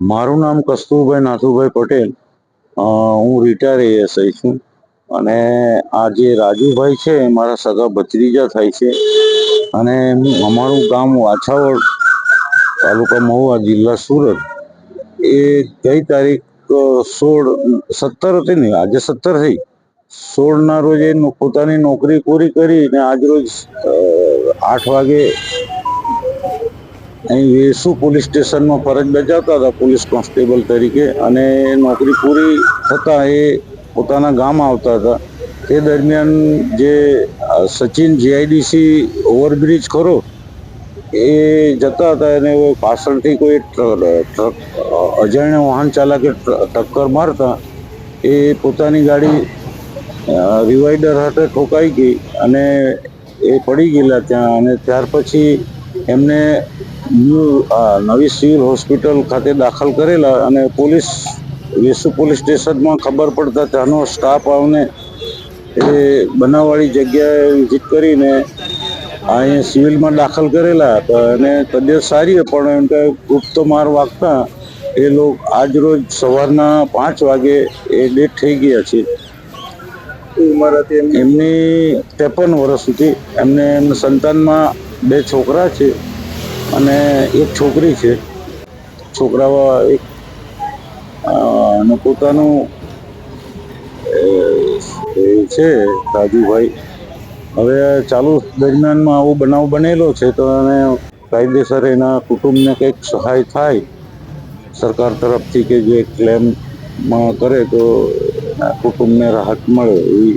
મારું નામ કસ્તુરભાઈ નાથુભાઈ પટેલ. હું રિટાયર એએસઆઈ છું. અને આ જે રાજુભાઈ છે, એ મારા સગા ભત્રીજા થાય છે. અને અમારું ગામ વાછાવડ તાલુકા મહુવા જિલ્લા સુરત. એ ગઈ તારીખ સોળ, સત્તર હતી ને, આજે સત્તર થઈ. સોળના રોજ એ પોતાની નોકરી પૂરી કરીને આજ રોજ આઠ વાગે અહીં વેસુ પોલીસ સ્ટેશનમાં ફરજ બજાવતા હતા પોલીસ કોન્સ્ટેબલ તરીકે અને નોકરી પૂરી થતાં એ પોતાના ગામ આવતા હતા. તે દરમિયાન જે સચિન જીઆઈડીસી ઓવરબ્રિજ ખરો, એ જતા હતા અને પાછળથી કોઈ ટ્રક અજાણ્યા વાહન ચાલકે ટક્કર મારતા, એ પોતાની ગાડી રિવાઈડર હાથે ઠોકાઈ ગઈ અને એ પડી ગયેલા ત્યાં અને ત્યાર પછી એમને નવી સિવિલ હોસ્પિટલ ખાતે દાખલ કરેલા અને પોલીસ વેસુ પોલીસ સ્ટેશનમાં ખબર પડતા ત્યાંનો સ્ટાફ આવને એ બનાવવાળી જગ્યાએ વિઝિટ કરીને અહીંયા સિવિલમાં દાખલ કરેલા હતા. અને તબિયત સારી પણ એમ કે ગુપ્ત માર વાગતા. એ લોકો આજ રોજ સવારના પાંચ વાગે એ ડેટ થઈ ગયા છે. ઉંમર હતી એમની? એમની ત્રેપન વર્ષ સુધી. એમને એમના સંતાનમાં બે છોકરા છે. અને એક છોકરી છે. છોકરાઓ એક પોતાનું છે રાજુભાઈ. હવે ચાલુ દરમિયાનમાં આવો બનાવ બનેલો છે તો એને કાયદેસર એના કુટુંબને કંઈક સહાય થાય. સરકાર તરફથી કે જે ક્લેમમાં કરે તો એના કુટુંબને રાહત મળે એવી